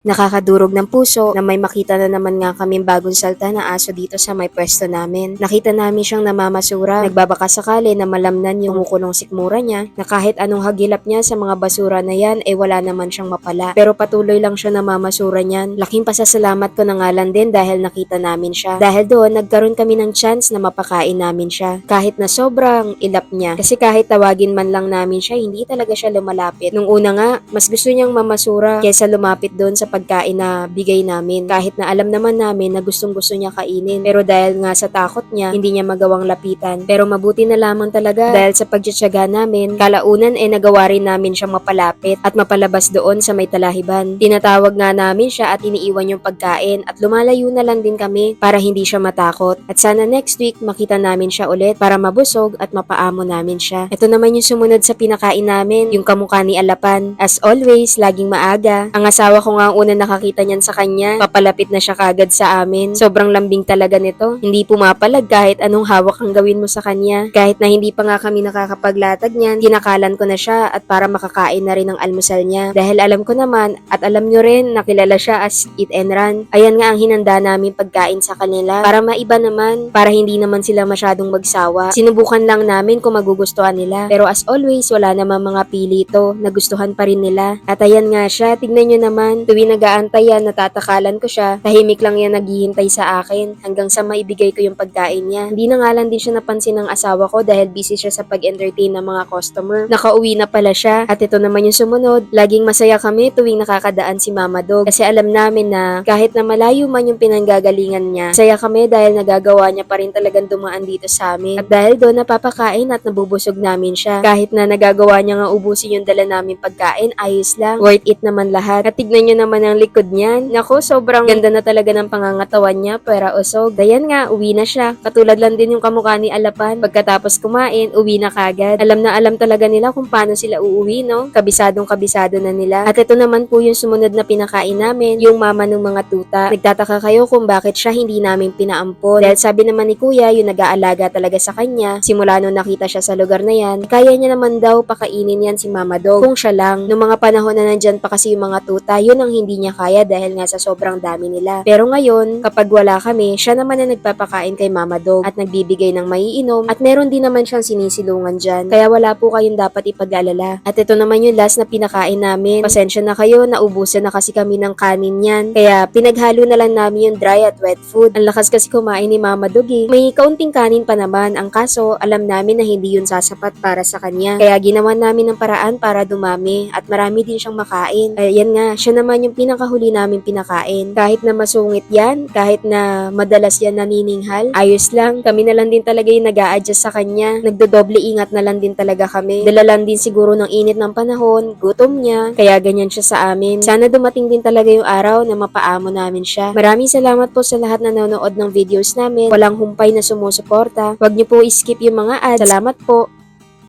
Nakakadurog ng puso na may makita na naman nga kaming bagong salta na aso dito sa may pwesto namin. Nakita namin siyang namamasura, nagbabaka sakali na malamnan yung mukulong sikmura niya na kahit anong hagilap niya sa mga basura na yan ay wala naman siyang mapala. Pero patuloy lang siya namamasura niyan. Laking pasasalamat ko na nga lang din dahil nakita namin siya. Dahil doon nagkaroon kami ng chance na mapakain namin siya. Kahit na sobrang ilap niya. Kasi kahit tawagin man lang namin siya, hindi talaga siya lumalapit. Nung una nga, mas gusto niyang mamasura kaysa lumapit doon sa pagkain na bigay namin. Kahit na alam naman namin na gustong gusto niya kainin. Pero dahil nga sa takot niya, hindi niya magawang lapitan. Pero mabuti na lamang talaga dahil sa pagtsatsaga namin, kalaunan eh nagawa rin namin siyang mapalapit at mapalabas doon sa may talahiban. Tinatawag nga namin siya at iniiwan yung pagkain at lumalayo na lang din kami para hindi siya matakot. At sana next week makita namin siya ulit para mabusog at mapaamo namin siya. Ito naman yung sumunod sa pinakain namin, yung kamukha ni Alapan. As always, laging maaga. Ang asawa ko nga una nakakita niyan sa kanya, papalapit na siya kagad sa amin. Sobrang lambing talaga nito. Hindi pumapalag kahit anong hawak ang gawin mo sa kanya. Kahit na hindi pa nga kami nakakapaglatag niyan, kinakalan ko na siya at para makakain na rin ang almusal niya. Dahil alam ko naman at alam nyo rin na kilala siya as eat and run. Ayan nga ang hinanda namin pagkain sa kanila para maiba naman, para hindi naman sila masyadong magsawa. Sinubukan lang namin kung magugustuhan nila. Pero as always, wala naman mga pili ito. Nagustuhan pa rin nila. At ayan nga siya, tignan nyo naman. Tuwing nag-aantay yan, natatakalan ko siya. Tahimik lang yan naghihintay sa akin hanggang sa maibigay ko yung pagkain niya. Hindi na nga lang din siya napansin ng asawa ko dahil busy siya sa pag-entertain ng mga customer. Nakauwi na pala siya. At ito naman yung sumunod. Laging masaya kami tuwing nakakadaan si Mama Dog. Kasi alam namin na kahit na malayo man yung pinanggagalingan niya, saya kami dahil nagagawa niya pa rin talagang dumaan dito sa amin. At dahil doon napapakain at nabubusog namin siya. Kahit na nagagawa niya nga ubusin yung dala namin pagkain, ayos lang. Worth it naman lahat. At tignan nyo naman ang likod niyan. Nako, sobrang ganda na talaga ng pangangatawan niya, pera usog. Dayan nga, uwi na siya. Katulad lang din yung kamukha ni Alapan. Pagkatapos kumain, uwi na kagad. Alam na alam talaga nila kung paano sila uuwi, no? Kabisadong kabisado na nila. At ito naman po yung sumunod na pinakain namin, yung mama ng mga tuta. Nagtataka kayo kung bakit siya hindi namin pinaampon. Dahil sabi naman ni kuya, yung nag-aalaga talaga sa kanya, simula nung nakita siya sa lugar na yan, kaya niya naman daw pakainin yan si Mama Dog kung siya lang. Noong mga panahon na nandyan pa kasi yung mga tuta, yun ang hindi niya kaya dahil nga sa sobrang dami nila. Pero ngayon, kapag wala kami, siya naman na nagpapakain kay Mama Dog at nagbibigay ng maiinom at meron din naman siyang sinisilungan dyan. Kaya wala po kayong dapat ipag-alala. At ito naman yung last na pinakain namin. Pasensya na kayo, naubusan na kasi kami ng kanin yan. Kaya pinaghalo na lang namin yung dry at wet food. Ang lakas kasi kumain ni Mama Dog eh. May kaunting kanin pa naman. Ang kaso, alam namin na hindi yun sasapat para sa kanya. Kaya ginawa namin ng paraan para dumami at marami din siyang makain. Ayan nga, siya naman yung pinakahuli namin pinakain. Kahit na masungit yan, kahit na madalas yan nanininghal, ayos lang. Kami na lang din talaga yung nag adjust sa kanya. Nagdodoble ingat na lang din talaga kami. Dala lang din siguro ng init ng panahon, gutom niya, kaya ganyan siya sa amin. Sana dumating din talaga yung araw na mapaamo namin siya. Maraming salamat po sa lahat na nanonood ng videos namin. Walang humpay na sumusuporta. Huwag niyo po i-skip yung mga ads. Salamat po.